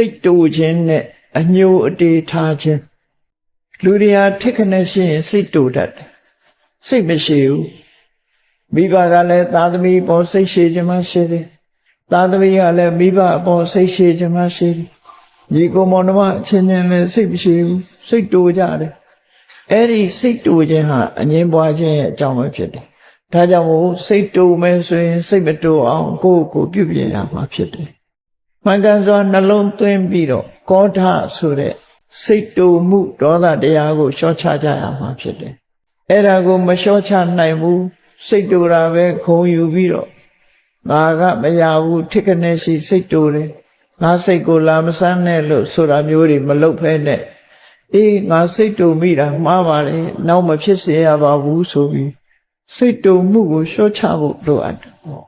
စိတ်တူခြင်းနဲ့အညိုအတေထားခြင်းလူတွေဟာထိတ်ခနဲ့ရှိရင်စိတ်တူတတ်တယ်စိတ်မရှိဘူးမိဘကလည်းသာသမီပေါ်စိတ်ရှိခြင်းမရှိတယ်သာသမီကလည်းမိဘအပေါ်စိတ်ရှိခြင်းမရှိတယ်ညီကိုမောင်နှမအချင်းချင်းလည်းစိတ်မရှိဘူးစိတ်တူကြတယ်အဲ့ဒီစိတ်တူခြင်းဟာအငြင်းပွားခြင်းရဲ့အကြောင်းပဲဖြစ်တယ်ဒါကြောင့်မို့စိတ်တူမယ်ဆိုရင်စိတ်မတူအောင်ကိုယ့်ကိုယ်ပြုပြင်ရမှာဖြစ်တယ် မှန်ကန်စွာနှလုံးသွင်းပြီးတော့ကောဓဆိုတဲ့စိတ်တူမှုဒေါသတရားကိုလျှော့ချကြရမှာဖြစ်တယ်အဲ့ဒါကိုမလျှော့ချနိုင်ဘူးစိတ်တူတာပဲခုံယူပြီးတော့ငါကမရဘူးထိကနေရှိစိတ်တူတယ်ငါစိတ်ကိုလာမစမ်းနဲ့လို့ဆိုတာမျိုးတွေမလုပ်ဖဲနဲ့အေးငါစိတ်တူမိတာမှားပါလေနောက်မဖြစ်စေရပါဘူးဆိုပြီးစိတ်တူမှုကိုလျှော့ချဖို့လိုအပ်တယ်။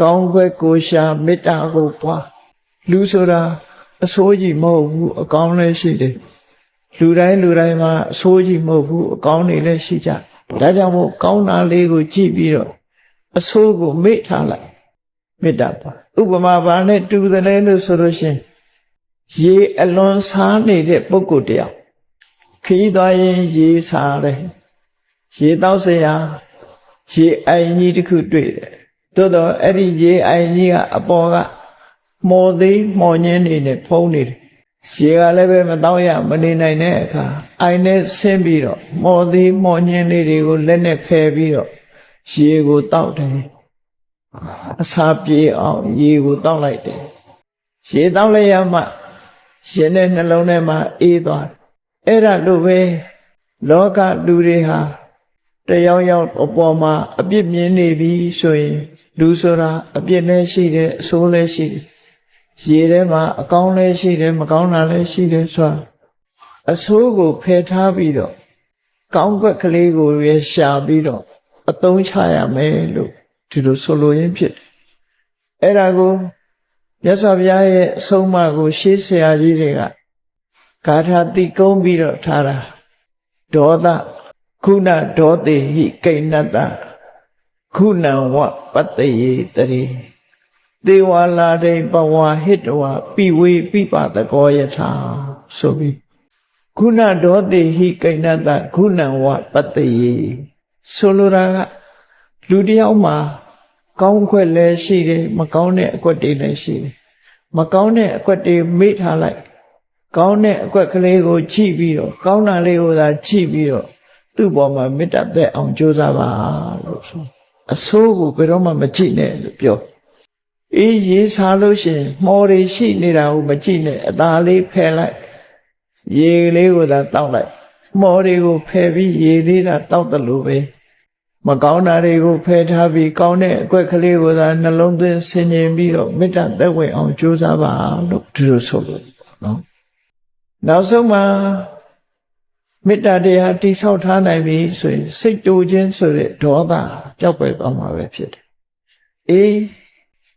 ကောင်းွက်ကိုရှာမေတ္တာကိုပွားလူဆိုတာအဆိုးကြီးမဟုတ်ဘူးအကောင်းလည်းရှိတယ်လူတိုင်းလူတိုင်းမှာအဆိုးကြီးမဟုတ်ဘူးအကောင်းတွေလည်းရှိကြဒါကြောင့်မို့ကောင်းတာလေးကိုကြည့်ပြီးတော့အဆိုးကိုမေ့ထားလိုက်မေတ္တာပါဥပမာဘာနဲ့တူတယ်လဲလို့ဆိုလို့ရှင်ရေအလွန်စားနေတဲ့ပုဂ္ဂိုလ်တယောက်ခီးသွားရင်ရေစားတယ်ရေတောက်စရာရေအိုင်ကြီးတစ်ခုတွေ့တယ် သို့တော့အဲ့ဒီရေအိုင်ကြီးကအပေါ်ကမော်သေးမော်ညင်းနေနဲ့ဖုံးနေတယ်ရေကလည်းပဲမတော့ရမနေနိုင်တဲ့အခါအိုင်နဲ့ဆင်းပြီးတော့မော်သေးမော်ညင်းလေးတွေကိုလက်နဲ့ဖယ်ပြီးတော့ရေကိုတောက်တယ်အစာပြေအောင်ရေကိုတောက်လိုက်တယ်ရေတောက်လိုက်ရမှရှင်တဲ့နှလုံးထဲမှာအေးသွားတယ်အဲ့ဒါလို့ပဲလောကလူတွေဟာတယောက်ယောက်အပေါ်မှာအပြစ်မြင်နေပြီဆိုရင် လူဆိုတာအပြစ်လည်းရှိတယ်အဆိုးလည်းရှိတယ်ရေထဲမှာအကောင်းလည်းရှိတယ်မကောင်းတာလည်းရှိတယ်ဆိုတာအဆိုးကိုဖယ်ထားပြီးတော့ကောင်းကွက်ကလေးကိုရရှာပြီးတော့အသုံးချရမယ်လို့ဒီလိုဆိုလိုရင်းဖြစ်တယ်အဲ့ဒါကိုမြတ်စွာဘုရားရဲ့အဆုံးအမကို ရှေးဆရာကြီးတွေကဂါထာတိကုံးပြီးတော့ထားတာဒေါသခုနဒေါတိဟိကိဏတ ခုနံဝပတ္တယေတရေသေဝလာတိပဝါဟိတဝပိဝေပိပတကောယထာဆိုပြီးခုနဒေါတိဟိကိဏတခုနံဝပတ္တယေဆိုလိုတာကလူတယောက်မှာကောင်းခွက်လည်းရှိတယ်မကောင်းတဲ့အကွက်တွေလည်းရှိတယ်မကောင်းတဲ့အကွက်တွေမေ့ထားလိုက်ကောင်းတဲ့အကွက်ကလေးကိုကြည့်ပြီးတော့ကောင်းတာလေးကိုသာကြည့်ပြီးတော့သူ့ဘောမှာမေတ္တာသက်အောင်ကြိုးစားပါလို့ဆို အဆိုးကိုဘယ်တော့မှမကြည့်နဲ့လို့ပြောအေးရေးစားလို့ရှိရင်မော်တွေရှိနေတာကိုမကြည့်နဲ့အသာလေးဖယ်လိုက်ရေလေးကိုသာတောက်လိုက်မော်တွေကိုဖယ်ပြီးရေလေးသာတောက်တယ်လို့ပဲမကောင်းတာတွေကိုဖယ်ထားပြီးကောင်းတဲ့အကွက်ကလေးကိုသာနှလုံးသွင်းဆင်ခြင်ပြီးတော့မေတ္တာသက်ဝင်အောင်ကြိုးစားပါလို့ဒီလိုဆိုလို့နော်နောက်ဆုံးမှာ မေတ္တာတရားတိဆောက်ထားနိုင်ပြီဆိုရင်စိတ်တူခြင်းဆိုတဲ့ဒေါသပျောက်ကွယ်သွားမှာပဲဖြစ်တယ်။အေး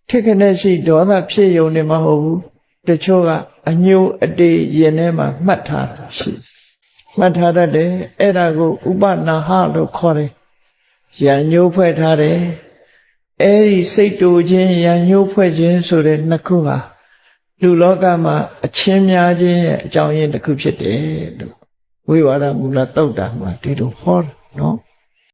ထိခနဲ့ရှိဒေါသဖြစ်ယုံနေမှာမဟုတ်ဘူး။တချို့ကအညိုအတေးရင်ထဲမှာမှတ်ထားတာရှိ။မှတ်ထားတတ်တယ်။အဲ့ဒါကိုဥပနာဟလို့ခေါ်တယ်။ရံညိုးဖွဲ့ထားတယ်။အဲ့ဒီစိတ်တူခြင်းရံညိုးဖွဲ့ခြင်းဆိုတဲ့နှစ်ခုဟာလူလောကမှာအချင်းများခြင်းရဲ့အကြောင်းရင်းတစ်ခုဖြစ်တယ်လို့ ဝိဝါဒမူလတုတ်တာမှာဒီလိုဟောတယ်နော်